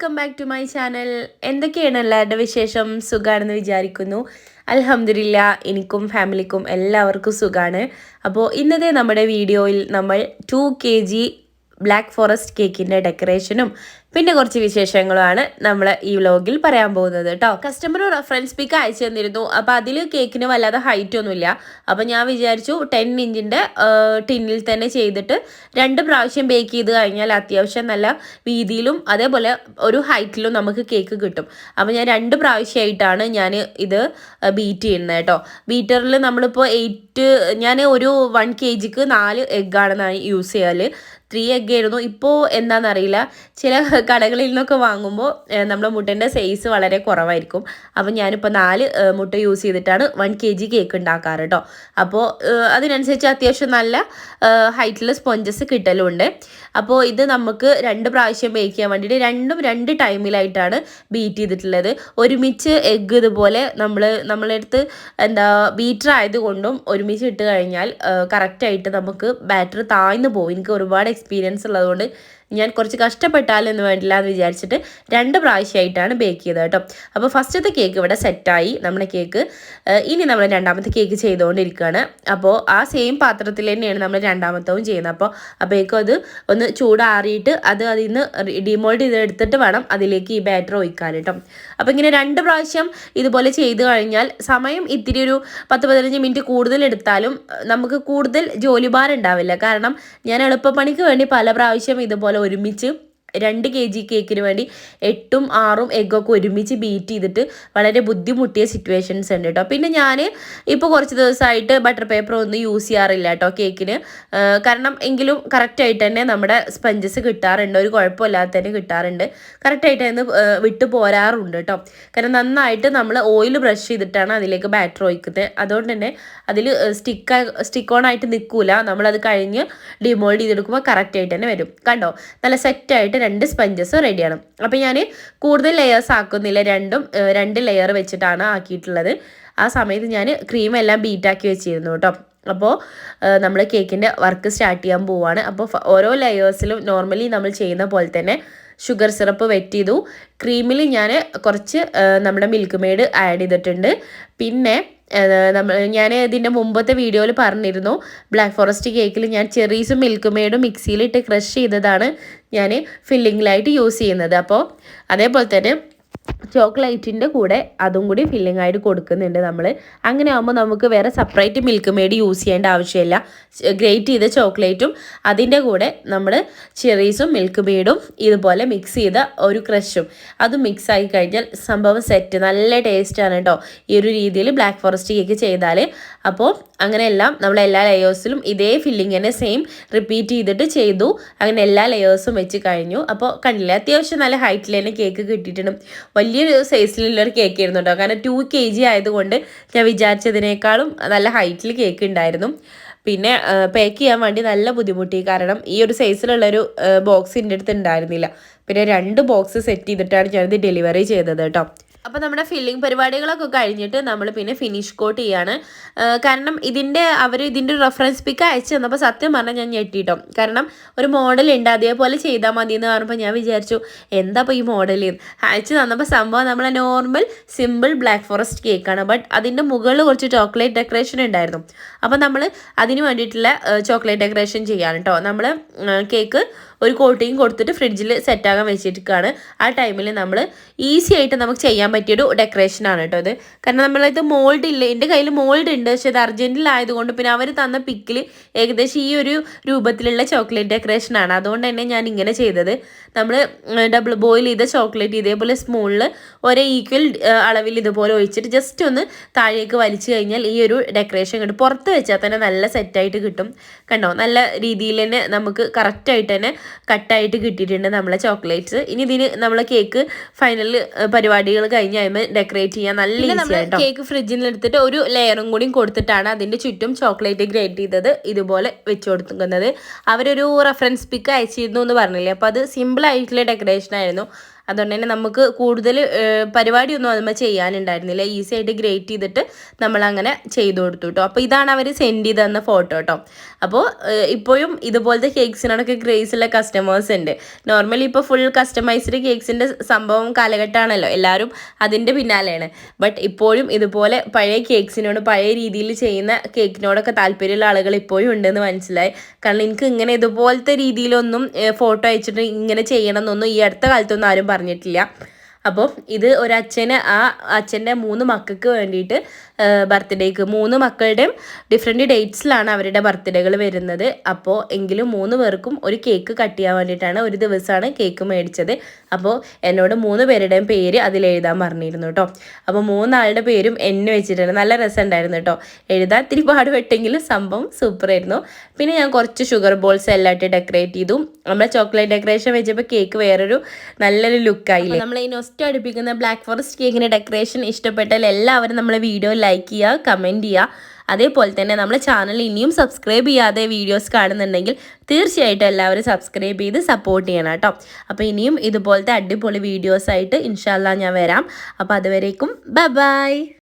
Welcome back to my channel. എന്തൊക്കെയാണ് എല്ലാവരുടെ വിശേഷം? സുഖാണെന്ന് വിചാരിക്കുന്നു. അൽഹംദുലില്ല എനിക്കും ഫാമിലിക്കും എല്ലാവർക്കും സുഖമാണ് അപ്പോൾ ഇന്നത്തെ നമ്മുടെ വീഡിയോയിൽ നമ്മൾ two K G black forest കേക്കിന്റെ ഡെക്കറേഷനും പിന്നെ കുറച്ച് വിശേഷങ്ങളുമാണ് നമ്മൾ ഈ വ്ലോഗിൽ പറയാൻ പോകുന്നത് കേട്ടോ കസ്റ്റമർ റെഫറൻസ് പിക്ക് അയച്ചു തന്നിരുന്നു. അപ്പോൾ അതിൽ കേക്കിന് വല്ലാതെ ഹൈറ്റ് ഒന്നുമില്ല. അപ്പോൾ ഞാൻ വിചാരിച്ചു ടെൻ ഇഞ്ചിന്റെ ടിന്നിൽ തന്നെ ചെയ്തിട്ട് രണ്ട് പ്രാവശ്യം ബേക്ക് ചെയ്ത് കഴിഞ്ഞാൽ അത്യാവശ്യം നല്ല വീതിയിലും അതേപോലെ ഒരു ഹൈറ്റിലും നമുക്ക് കേക്ക് കിട്ടും. അപ്പോൾ ഞാൻ രണ്ട് പ്രാവശ്യമായിട്ടാണ് ഞാൻ ഇത് ബീറ്റ് ചെയ്യുന്നത് കേട്ടോ ബീറ്ററിൽ നമ്മളിപ്പോൾ എയ്റ്റ് ഞാൻ ഒരു വൺ കെ ജിക്ക് നാല് എഗ്ഗാണ് യൂസ് ചെയ്യാൽ ത്രീ എഗ് ആയിരുന്നു ഇപ്പോൾ എന്താണെന്നറിയില്ല ചില കടകളിൽ നിന്നൊക്കെ വാങ്ങുമ്പോൾ നമ്മുടെ മുട്ടേന്റെ സൈസ് വളരെ കുറവായിരിക്കും. അപ്പോൾ ഞാനിപ്പോൾ നാല് മുട്ട യൂസ് ചെയ്തിട്ടാണ് വൺ കെ ജി കേക്ക് ഉണ്ടാക്കാറ് കേട്ടോ അപ്പോൾ അതിനനുസരിച്ച് അത്യാവശ്യം നല്ല ഹൈറ്റിൽ സ്പോഞ്ചസ് കിട്ടലുണ്ട്. അപ്പോൾ ഇത് നമുക്ക് രണ്ട് പ്രാവശ്യം ബേക്ക് ചെയ്യാൻ വേണ്ടിയിട്ട് രണ്ടും രണ്ട് ടൈമിലായിട്ടാണ് ബീറ്റ് ചെയ്തിട്ടുള്ളത്. ഒരുമിച്ച് എഗ്ഗ് ഇതുപോലെ നമ്മൾ നമ്മളെ അടുത്ത് എന്താ ബീറ്റർ ആയതുകൊണ്ടും ഒരുമിച്ച് ഇട്ട് കഴിഞ്ഞാൽ കറക്റ്റായിട്ട് നമുക്ക് ബാറ്റർ താഴ്ന്നു പോകും എനിക്ക് ഒരുപാട് എക്സ്പീരിയൻസ് ഉള്ളതുകൊണ്ട് ഞാൻ കുറച്ച് കഷ്ടപ്പെട്ടാലെന്ന് വേണ്ടില്ല എന്ന് വിചാരിച്ചിട്ട് രണ്ട് പ്രാവശ്യമായിട്ടാണ് ബേക്ക് ചെയ്തത് കേട്ടോ. അപ്പോൾ ഫസ്റ്റത്തെ കേക്ക് ഇവിടെ സെറ്റായി നമ്മുടെ കേക്ക് ഇനി നമ്മൾ രണ്ടാമത്തെ കേക്ക് ചെയ്തുകൊണ്ടിരിക്കുകയാണ്. അപ്പോൾ ആ സെയിം പാത്രത്തിൽ തന്നെയാണ് നമ്മൾ രണ്ടാമത്തവും ചെയ്യുന്നത്. അപ്പോൾ അപ്പോഴേക്കും അത് ഒന്ന് ചൂടാറിയിട്ട് അത് അതിൽ നിന്ന് ഡിമോൾഡ് ചെയ്തെടുത്തിട്ട് വേണം അതിലേക്ക് ഈ ബാറ്റർ ഒഴിക്കാൻ കേട്ടോ. അപ്പോൾ ഇങ്ങനെ രണ്ട് പ്രാവശ്യം ഇതുപോലെ ചെയ്ത് കഴിഞ്ഞാൽ സമയം ഇത്തിരി ഒരു പത്ത് പതിനഞ്ച് മിനിറ്റ് കൂടുതൽ എടുത്താലും നമുക്ക് കൂടുതൽ ജോലിഭാരം ഉണ്ടാവില്ല. കാരണം ഞാൻ എളുപ്പപ്പണിക്ക് വേണ്ടി പല പ്രാവശ്യം ഇതുപോലെ ഒരുമിച്ച് രണ്ട് കെ ജി കേക്കിന് വേണ്ടി എട്ടും ആറും എഗ്ഗൊക്കെ ഒരുമിച്ച് ബീറ്റ് ചെയ്തിട്ട് വളരെ ബുദ്ധിമുട്ടിയ സിറ്റുവേഷൻസ് ഉണ്ട് കേട്ടോ പിന്നെ ഞാൻ ഇപ്പോൾ കുറച്ച് ദിവസമായിട്ട് ബട്ടർ പേപ്പർ ഒന്നും യൂസ് ചെയ്യാറില്ല കേട്ടോ കേക്കിന് കാരണം എങ്കിലും കറക്റ്റായിട്ട് തന്നെ നമ്മുടെ സ്പഞ്ചസ് കിട്ടാറുണ്ട് ഒരു കുഴപ്പമില്ലാതെ തന്നെ കിട്ടാറുണ്ട്. കറക്റ്റായിട്ട് അതിന് വിട്ടു പോരാറുണ്ട് കേട്ടോ കാരണം നന്നായിട്ട് നമ്മൾ ഓയിൽ ബ്രഷ് ചെയ്തിട്ടാണ് അതിലേക്ക് ബാറ്റർ ഒഴിക്കുന്നത്. അതുകൊണ്ട് തന്നെ അതിൽ സ്റ്റിക്ക് സ്റ്റിക്ക് ഓൺ ആയിട്ട് നിൽക്കില്ല നമ്മളത് കഴിഞ്ഞ് ഡിമോൾഡ് ചെയ്തെടുക്കുമ്പോൾ കറക്റ്റായിട്ട് തന്നെ വരും. കണ്ടോ? നല്ല സെറ്റായിട്ട് രണ്ട് സ്പഞ്ചസ് റെഡിയാണ് അപ്പോൾ ഞാൻ കൂടുതൽ ലെയേഴ്സ് ആക്കുന്നില്ല. രണ്ടും രണ്ട് ലെയർ വെച്ചിട്ടാണ് ആക്കിയിട്ടുള്ളത്. ആ സമയത്ത് ഞാൻ ക്രീം എല്ലാം ബീറ്റാക്കി വെച്ചിരുന്നു കേട്ടോ. അപ്പോൾ നമ്മൾ കേക്കിന്റെ വർക്ക് സ്റ്റാർട്ട് ചെയ്യാൻ പോവുകയാണ് അപ്പോൾ ഓരോ ലെയേഴ്സിലും നോർമലി നമ്മൾ ചെയ്യുന്ന പോലെ തന്നെ ഷുഗർ സിറപ്പ് വെറ്റ് ചെയ്തു. ക്രീമിൽ ഞാൻ കുറച്ച് നമ്മുടെ മിൽക്ക് മെയ്ഡ് ആഡ് ചെയ്തിട്ടുണ്ട്. പിന്നെ നമ്മൾ ഞാൻ ഇതിന്റെ മുമ്പത്തെ വീഡിയോയിൽ പറഞ്ഞിരുന്നു ബ്ലാക്ക് ഫോറസ്റ്റ് കേക്കിൽ ഞാൻ ചെറീസും മിൽക്ക് മെയ്ഡും മിക്സിയിലിട്ട് ക്രഷ് ചെയ്തതാണ് ഞാൻ ഫില്ലിങ്ങിലായിട്ട് യൂസ് ചെയ്യുന്നത്. അപ്പോൾ അതേപോലെ തന്നെ ചോക്ലേറ്റിന്റെ കൂടെ അതും കൂടി ഫില്ലിംഗ് ആയിട്ട് കൊടുക്കുന്നുണ്ട് നമ്മൾ അങ്ങനെ ആകുമ്പോൾ നമുക്ക് വേറെ സെപ്പറേറ്റ് മിൽക്ക് മെയ്ഡ് യൂസ് ചെയ്യേണ്ട ആവശ്യമില്ല. ഗ്രേറ്റ് ചെയ്ത ചോക്ലേറ്റും അതിന്റെ കൂടെ നമ്മൾ ചെറീസും മിൽക്ക് മേഡും ഇതുപോലെ മിക്സ് ചെയ്ത ഒരു ക്രഷും അത് മിക്സ് ആയി കഴിഞ്ഞാൽ സംഭവം സെറ്റ് നല്ല ടേസ്റ്റാണ് കേട്ടോ ഈ ഒരു രീതിയിൽ ബ്ലാക്ക് ഫോറസ്റ്റ് കേക്ക് ചെയ്താൽ അപ്പോൾ അങ്ങനെയെല്ലാം നമ്മൾ എല്ലാ ലെയേഴ്സിലും ഇതേ ഫില്ലിങ് തന്നെ സെയിം റിപ്പീറ്റ് ചെയ്തിട്ട് ചെയ്തു. അങ്ങനെ എല്ലാ ലെയേഴ്സും വെച്ച് കഴിഞ്ഞു. അപ്പോൾ കണ്ടില്ലേ? അത്യാവശ്യം നല്ല ഹൈറ്റിൽ തന്നെ കേക്ക് കിട്ടിയിട്ടുണ്ട്. വലിയൊരു സൈസിലുള്ള ഒരു കേക്ക് ആയിരുന്നു കേട്ടോ. കാരണം ടു കെ ജി ആയതുകൊണ്ട് ഞാൻ വിചാരിച്ചതിനേക്കാളും നല്ല ഹൈറ്റിൽ കേക്ക് ഉണ്ടായിരുന്നു പിന്നെ പാക്ക് ചെയ്യാൻ വേണ്ടി നല്ല ബുദ്ധിമുട്ടി. കാരണം ഈ ഒരു സൈസിലുള്ളൊരു ബോക്സ് എന്റെ അടുത്ത് ഉണ്ടായിരുന്നില്ല പിന്നെ രണ്ട് ബോക്സ് സെറ്റ് ചെയ്തിട്ടാണ് ഞാനിത് ഡെലിവറി ചെയ്തത് കേട്ടോ. അപ്പോൾ നമ്മുടെ ഫില്ലിംഗ് പരിപാടികളൊക്കെ കഴിഞ്ഞിട്ട് നമ്മൾ പിന്നെ ഫിനിഷ് കോട്ട് ചെയ്യാണ്. കാരണം ഇതിന്റെ അവർ ഇതിന്റെ റെഫറൻസ് പിക്ക് അയച്ചു തന്നപ്പോൾ സത്യം പറഞ്ഞാൽ ഞാൻ ഞെട്ടിട്ടോ. കാരണം ഒരു മോഡൽ ഉണ്ട് അതേപോലെ ചെയ്താൽ മതി എന്ന് പറഞ്ഞപ്പോൾ ഞാൻ വിചാരിച്ചു എന്താ ഈ മോഡൽ അയച്ചു തന്നപ്പോൾ സംഭവം നമ്മളെ നോർമൽ സിമ്പിൾ ബ്ലാക്ക് ഫോറസ്റ്റ് കേക്കാണ് ബട്ട് അതിന്റെ മുകളിൽ കുറച്ച് ചോക്ലേറ്റ് ഡെക്കറേഷൻ ഉണ്ടായിരുന്നു. അപ്പോൾ നമ്മൾ അതിന് വേണ്ടിയിട്ടുള്ള ചോക്ലേറ്റ് ഡെക്കറേഷൻ ചെയ്യാണ് കേട്ടോ നമ്മൾ കേക്ക് ഒരു കോട്ടിങ് കൊടുത്തിട്ട് ഫ്രിഡ്ജിൽ സെറ്റാകാൻ വെച്ചിരിക്കുകയാണ് ആ ടൈമിൽ നമ്മൾ ഈസി ആയിട്ട് നമുക്ക് ചെയ്യാൻ പറ്റിയൊരു ഡെക്കറേഷനാണ് കേട്ടോ അത് കാരണം നമ്മളിത് മോൾഡ് ഇല്ല. എന്റെ കയ്യിൽ മോൾഡ് ഉണ്ട്. പക്ഷേ ഇത് അർജന്റിലായതുകൊണ്ട് പിന്നെ അവർ തന്ന പിക്കിൽ ഏകദേശം ഈ ഒരു രൂപത്തിലുള്ള ചോക്ലേറ്റ് ഡെക്കറേഷനാണ് അതുകൊണ്ട് തന്നെ ഞാൻ ഇങ്ങനെ ചെയ്തത്. നമ്മൾ ഡബിൾ ബോയിൽ ചെയ്ത ചോക്ലേറ്റ് ഇതേപോലെ സ്പൂണിൽ ഒരേ ഈക്വൽ അളവിൽ ഇതുപോലെ ഒഴിച്ചിട്ട് ജസ്റ്റ് ഒന്ന് താഴേക്ക് വലിച്ചു കഴിഞ്ഞാൽ ഈ ഒരു ഡെക്കറേഷൻ കിട്ടും പുറത്ത് വെച്ചാൽ തന്നെ നല്ല സെറ്റായിട്ട് കിട്ടും. കണ്ടോ? നല്ല രീതിയിൽ തന്നെ നമുക്ക് കറക്റ്റായിട്ട് തന്നെ കട്ടായിട്ട് കിട്ടിയിട്ടുണ്ട് നമ്മളെ ചോക്ലേറ്റ്സ്. ഇനി ഇതിന് നമ്മളെ കേക്ക് ഫൈനൽ പരിപാടികൾ കഴിഞ്ഞ് കഴിയുമ്പോൾ ഡെക്കറേറ്റ് ചെയ്യാൻ നല്ല ഈസി ആയിട്ടോ കേക്ക് ഫ്രിഡ്ജിൽ എടുത്തിട്ട് ഒരു ലെയറും കൂടി കൊടുത്തിട്ടാണ് അതിന്റെ ചുറ്റും ചോക്ലേറ്റ് ഗ്രേറ്റ് ചെയ്തത് ഇതുപോലെ വെച്ച് കൊടുക്കുന്നത്. അവരൊരു റെഫറൻസ് പിക്ക് അയച്ചിരുന്നു എന്ന് പറഞ്ഞില്ലേ? അപ്പോൾ അത് സിമ്പിൾ ആയിട്ടുള്ള ഡെക്കറേഷൻ ആയിരുന്നു. അതുകൊണ്ട് തന്നെ നമുക്ക് കൂടുതൽ പരിപാടിയൊന്നും അതുമ്പോൾ ചെയ്യാനുണ്ടായിരുന്നില്ല. ഈസി ആയിട്ട് ഗ്രേറ്റ് ചെയ്തിട്ട് നമ്മളങ്ങനെ ചെയ്തു കൊടുത്തു കേട്ടോ അപ്പോൾ ഇതാണ് അവർ സെൻഡ് ചെയ്ത് തന്ന ഫോട്ടോ കേട്ടോ അപ്പോൾ ഇപ്പോഴും ഇതുപോലത്തെ കേക്ക്സിനോടൊക്കെ ക്രേസുള്ള കസ്റ്റമേഴ്സ് ഉണ്ട്. നോർമലി ഇപ്പോൾ ഫുൾ കസ്റ്റമൈസ്ഡ് കേക്ക്സിന്റെ സംഭവം കാലഘട്ടമാണല്ലോ. എല്ലാവരും അതിന്റെ പിന്നാലെയാണ്. ബട്ട് ഇപ്പോഴും ഇതുപോലെ പഴയ കേക്ക്സിനോട് പഴയ രീതിയിൽ ചെയ്യുന്ന കേക്കിനോടൊക്കെ താല്പര്യമുള്ള ആളുകൾ ഇപ്പോഴും ഉണ്ടെന്ന് മനസ്സിലായി. കാരണം എനിക്ക് ഇങ്ങനെ ഇതുപോലത്തെ രീതിയിലൊന്നും ഫോട്ടോ അയച്ചിട്ട് ഇങ്ങനെ ചെയ്യണം എന്നൊന്നും ഈ അടുത്ത കാലത്തൊന്നും ആരും പറഞ്ഞിട്ടില്ല. അപ്പോൾ ഇത് ഒരു ഒരച്ഛന് ആ അച്ഛന്റെ മൂന്ന് മക്കൾക്ക് വേണ്ടിയിട്ട് ബർത്ത്ഡേക്ക് മൂന്ന് മക്കളുടെയും ഡിഫറെന്റ് ഡേറ്റ്സിലാണ് അവരുടെ ബർത്ത്ഡേകൾ വരുന്നത്. അപ്പോൾ എങ്കിലും മൂന്ന് പേർക്കും ഒരു കേക്ക് കട്ട് ചെയ്യാൻ വേണ്ടിയിട്ടാണ് ഒരു ദിവസമാണ് കേക്ക് മേടിച്ചത്. അപ്പോൾ എന്നോട് മൂന്ന് പേരുടെയും പേര് അതിൽ എഴുതാൻ പറഞ്ഞിരുന്നു കേട്ടോ. അപ്പോൾ മൂന്നാളുടെ പേരും എന്നെ വെച്ചിട്ടുണ്ട് നല്ല രസമുണ്ടായിരുന്നു കേട്ടോ. എഴുതാൻ ഇത്തിരി പാടുപെട്ടെങ്കിലും സംഭവം സൂപ്പറായിരുന്നു പിന്നെ ഞാൻ കുറച്ച് ഷുഗർ ബോൾസ് എല്ലാം ഇട്ട് ഡെക്കറേറ്റ് ചെയ്തു. നമ്മൾ ചോക്ലേറ്റ് ഡെക്കറേഷൻ വെച്ചപ്പോൾ കേക്ക് വേറൊരു നല്ലൊരു ലുക്കായില്ലേ നമ്മൾ ഈ നൊസ്റ്റ് അടുപ്പിക്കുന്ന ബ്ലാക്ക് ഫോറസ്റ്റ് കേക്കിന്റെ ഡെക്കറേഷൻ ഇഷ്ടപ്പെട്ടാൽ എല്ലാവരും നമ്മളെ വീഡിയോ ലൈക്ക് ചെയ്യുക കമന്റ് ചെയ്യുക. അതേപോലെ തന്നെ നമ്മുടെ ചാനൽ ഇനിയും സബ്സ്ക്രൈബ് ചെയ്യാതെ വീഡിയോസ് കാണുന്നുണ്ടെങ്കിൽ തീർച്ചയായിട്ടും എല്ലാവരും സബ്സ്ക്രൈബ് ചെയ്ത് സപ്പോർട്ട് ചെയ്യണം കേട്ടോ. അപ്പോൾ ഇനിയും ഇതുപോലത്തെ അടിപൊളി വീഡിയോസായിട്ട് ഇൻഷാല്ല ഞാൻ വരാം. അപ്പോൾ അതുവരേക്കും ബൈ ബൈ